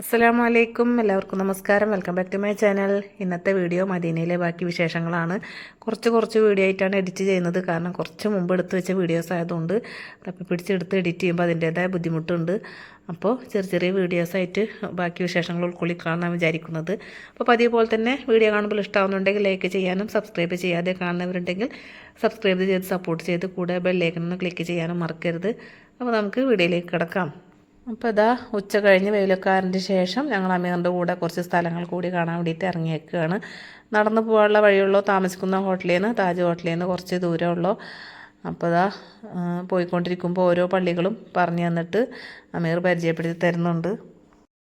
അസ്സലാമു വലൈക്കും എല്ലാവർക്കും നമസ്കാരം. Welcome back to my channel ഇന്നത്തെ വീഡിയോ മദീനയിലെ ബാക്കി വിശേഷങ്ങളാണ്. കുറച്ച് കുറച്ച് വീഡിയോ ആയിട്ടാണ് എഡിറ്റ് ചെയ്യുന്നത്. കാരണം കുറച്ച് മുമ്പ് എടുത്ത് വെച്ച വീഡിയോസ് ആയതുകൊണ്ട് തപ്പി പിടിച്ചെടുത്ത് എഡിറ്റ് ചെയ്യുമ്പോൾ അതിന്റേതായ ബുദ്ധിമുട്ടുണ്ട്. അപ്പോൾ ചെറിയ ചെറിയ വീഡിയോസായിട്ട് ബാക്കി വിശേഷങ്ങൾ ഉൾക്കൊള്ളിക്കാമെന്നാണ് വിചാരിക്കുന്നത്. അപ്പോൾ പതിവ് പോലെ തന്നെ വീഡിയോ കാണുമ്പോൾ ഇഷ്ടമാവുന്നുണ്ടെങ്കിൽ ലൈക്ക് ചെയ്യാനും സബ്സ്ക്രൈബ് ചെയ്യാതെ കാണുന്നവരുണ്ടെങ്കിൽ സബ്സ്ക്രൈബ് ചെയ്ത് സപ്പോർട്ട് ചെയ്ത് കൂടെ ബെല്ലേക്കൊന്ന് ക്ലിക്ക് ചെയ്യാനും മറക്കരുത്. അപ്പോൾ നമുക്ക് വീഡിയോയിലേക്ക് കിടക്കാം. അപ്പോൾ ഇതാ ഉച്ച കഴിഞ്ഞ് വെയിലക്കാരന്റെ ശേഷം ഞങ്ങൾ അമീറിന്റെ കൂടെ കുറച്ച് സ്ഥലങ്ങൾ കൂടി കാണാൻ വേണ്ടിയിട്ട് ഇറങ്ങിയേക്കുകയാണ് നടന്നു പോകാനുള്ള വഴിയുള്ളൂ. താമസിക്കുന്ന ഹോട്ടലിൽ നിന്ന് താജ് ഹോട്ടലിൽ നിന്ന് കുറച്ച് ദൂരമുള്ളൂ. അപ്പോൾ ഇതാ പോയിക്കൊണ്ടിരിക്കുമ്പോൾ ഓരോ പള്ളികളും പറഞ്ഞു തന്നിട്ട് അമീർ പരിചയപ്പെടുത്തി തരുന്നുണ്ട്.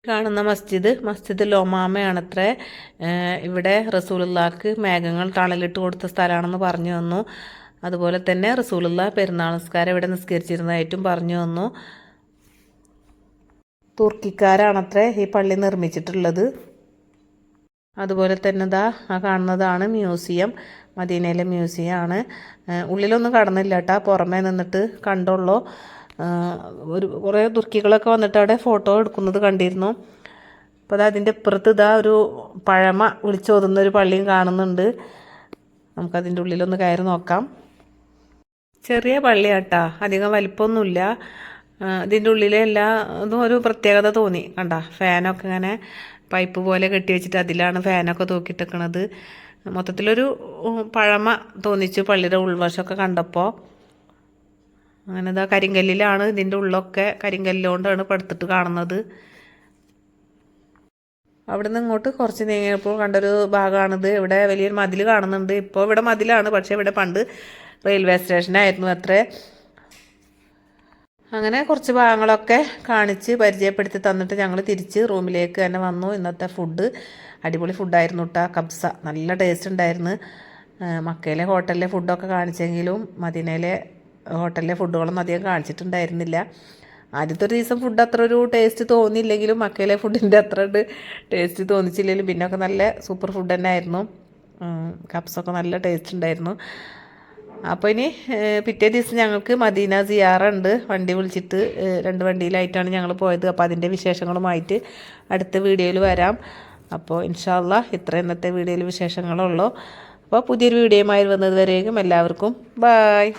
കാണുന്ന മസ്ജിദ് മസ്ജിദ് ലോമാമയാണത്രേ. ഇവിടെ റസൂലുള്ളാക്ക് മേഘങ്ങൾ തണലിട്ട് കൊടുത്ത സ്ഥലമാണെന്ന് പറഞ്ഞു തന്നു. അതുപോലെ തന്നെ റസൂലുള്ള പെരുന്നാൾ നിസ്കാരം ഇവിടെ നിസ്കരിച്ചിരുന്നതായിട്ടും പറഞ്ഞു തന്നു. തുർക്കിക്കാരാണത്രേ ഈ പള്ളി നിർമ്മിച്ചിട്ടുള്ളത്. അതുപോലെ തന്നെ ദാ ആ കാണുന്നതാണ് മ്യൂസിയം. മദീനയിലെ മ്യൂസിയം ആണ് ഉള്ളിലൊന്നും കടന്നില്ല കേട്ടോ പുറമേ നിന്നിട്ട് കണ്ടുള്ളൂ. ഒരു കുറേ തുർക്കികളൊക്കെ വന്നിട്ട് അവിടെ ഫോട്ടോ എടുക്കുന്നത് കണ്ടിരുന്നു. അപ്പോൾ അത് അതിന്റെ ഇപ്പുറത്ത് ഇതാ ഒരു പഴമ വിളിച്ചോതുന്ന ഒരു പള്ളിയും കാണുന്നുണ്ട്. നമുക്കതിന്റെ ഉള്ളിലൊന്ന് കയറി നോക്കാം. ചെറിയ പള്ളിയാട്ടാ അധികം വലിപ്പമൊന്നുമില്ല. ഇതിന്റെ ഉള്ളിലെ എല്ലാ ഇതും ഒരു പ്രത്യേകത തോന്നി. കണ്ട ഫാനൊക്കെ ഇങ്ങനെ പൈപ്പ് പോലെ കെട്ടി വെച്ചിട്ട് അതിലാണ് ഫാനൊക്കെ തൂക്കിയിട്ടിരിക്കണത് മൊത്തത്തിലൊരു പഴമ തോന്നിച്ചു പള്ളിയുടെ ഉൾവശമൊക്കെ കണ്ടപ്പോൾ അങ്ങനെ ഇതാ കരിങ്കല്ലിലാണ് ഇതിന്റെ ഉള്ളൊക്കെ കരിങ്കല്ലുകൊണ്ടാണ് പടുത്തിട്ട് കാണുന്നത്. അവിടെ നിന്ന് ഇങ്ങോട്ട് കുറച്ച് നീങ്ങിയപ്പോൾ കണ്ടൊരു ഭാഗമാണിത്. ഇവിടെ വലിയൊരു മതിൽ കാണുന്നുണ്ട്. ഇപ്പോൾ ഇവിടെ മതിലാണ് പക്ഷേ ഇവിടെ പണ്ട് റെയിൽവേ സ്റ്റേഷനായിരുന്നു അത്രേ. അങ്ങനെ കുറച്ച് ഭാഗങ്ങളൊക്കെ കാണിച്ച് പരിചയപ്പെടുത്തി തന്നിട്ട് ഞങ്ങൾ തിരിച്ച് റൂമിലേക്ക് തന്നെ വന്നു. ഇന്നത്തെ ഫുഡ് അടിപൊളി ഫുഡായിരുന്നു കേട്ടോ കബ്സ. നല്ല ടേസ്റ്റ് ഉണ്ടായിരുന്നു. മക്കയിലെ ഹോട്ടലിലെ ഫുഡൊക്കെ കാണിച്ചെങ്കിലും മദീനയിലെ ഹോട്ടലിലെ ഫുഡുകളൊന്നും അധികം കാണിച്ചിട്ടുണ്ടായിരുന്നില്ല. ആദ്യത്തെ ഒരു ദിവസം ഫുഡ് അത്ര ഒരു ടേസ്റ്റ് തോന്നിയില്ലെങ്കിലും മക്കയിലെ ഫുഡിന്റെ അത്ര ഒരു ടേസ്റ്റ് തോന്നിച്ചില്ലെങ്കിലും പിന്നൊക്കെ നല്ല സൂപ്പർ ഫുഡ് തന്നെ ആയിരുന്നു കപ്സൊക്കെ നല്ല ടേസ്റ്റ് ഉണ്ടായിരുന്നു. അപ്പോൾ ഇനി പിറ്റേ ദിവസം ഞങ്ങൾക്ക് മദീന സിയാറുണ്ട്. വണ്ടി വിളിച്ചിട്ട് രണ്ട് വണ്ടിയിലായിട്ടാണ് ഞങ്ങൾ പോയത്. അപ്പോൾ അതിന്റെ വിശേഷങ്ങളുമായിട്ട് അടുത്ത വീഡിയോയിൽ വരാം. അപ്പോൾ ഇൻഷാല്ല ഇത്ര ഇന്നത്തെ വീഡിയോയിൽ വിശേഷങ്ങളുള്ളൂ. അപ്പോൾ പുതിയൊരു വീഡിയോയുമായി വന്നത് വരേക്കും എല്ലാവർക്കും. ബായ്